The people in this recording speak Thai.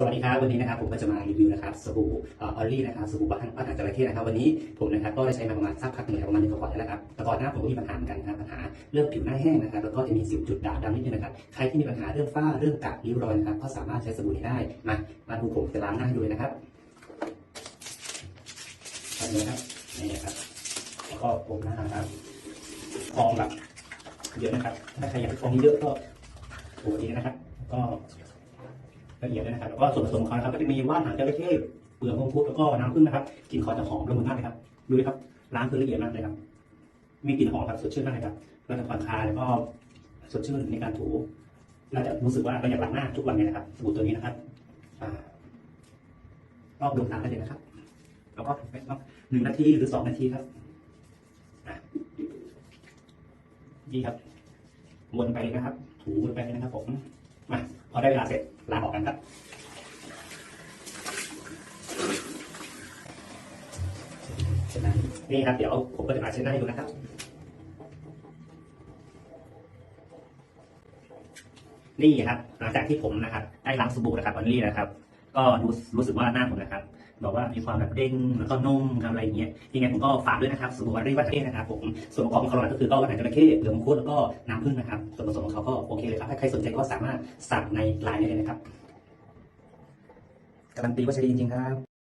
สวัสดีครับวันนี้นะครับผมก็จะมารีวิวนะครับสบู่อออลี่นะครับสบู่บ้านบ้านหางจระเข้นะครับวันนี้ผมนะครับก็ได้ใช้มาประมาณสักพักหนึ่งแล้วประมาณหนึ่งกว่าแล้วนะครับแต่ก่อนหน้าผมก็มีปัญหาเหมือนกันนะครับปัญหาเรื่องผิวหน้าแห้งนะครับแล้วก็จะมีสิวจุดด่างดำนิดนึงนะครับใครที่มีปัญหาเรื่องฝ้าเรื่องกระริ้วรอยนะครับก็สามารถใช้สบู่นี้ได้มามาดูผมจะล้างหน้าให้ดูเลยนะครับแบบนี้นะครับนี่นะครับแล้วก็ผมหน้านะครับฟองแบบเยอะนะครับถ้าใครอยากฟองเยอะก็โอ้ดีนะครับ ก็ ละเอียดด้วยนะครับแล้วก็ส่วนผสมของเขานะครับก็จะมีว่านหางจระเข้เปลือกมังคุดแล้วก็น้ำผึ้งนะครับกลิ่นเขาจะหอมละมุนมากเลยครับดูครับล้างคือละเอียดมากเลยครับ มีกลิ่นหอมครับสดชื่นมากเลยครับเราจะผ่อนคลายแล้วก็สดชื่นในการถูเราจะรู้สึกว่าเราอยากล้างหน้าทุกวันเลยนะครับสบู่ตัวนี้นะครับรอบดวงตาได้เลยนะครับ แล้วก็ไปรอบหนึ่งนาทีหรือสองนาทีครับอะนี่ครับวนไปเลยนะครับ ถูวนไปเลยนะครับผม มาพอได้เวลาเสร็จลาออกกันครับเช่นนั้นนี่ครับ เดี๋ยวผมก็จะมาเช็ดหน้าให้ดูนะครับนี่ครับหลังจากที่ผมนะครับได้ล้างสบู่นะครับวันนี้นะครับ ก็รู้รู้สึกว่าหน้าผมนะครับบอกว่ามีความแบบเด้งแล้วก็นุ่มครับอะไรอย่างเงี้ยยังไงผมก็ฝากด้วยนะครับสบู่วันรีวัตเต้นะครับผมส่วนประกอบของเขาหลักก็คือก็วันไหนจระเข้เหลืองมังคุดแล้วก็น้ำผึ้งนะครับส่วนผสมของเขาก็โอเคเลยครับถ้าใครสนใจก็สามารถสั่งในไลน์ได้เลยนะครับการันตีว่าใช้ดีจริงๆครับ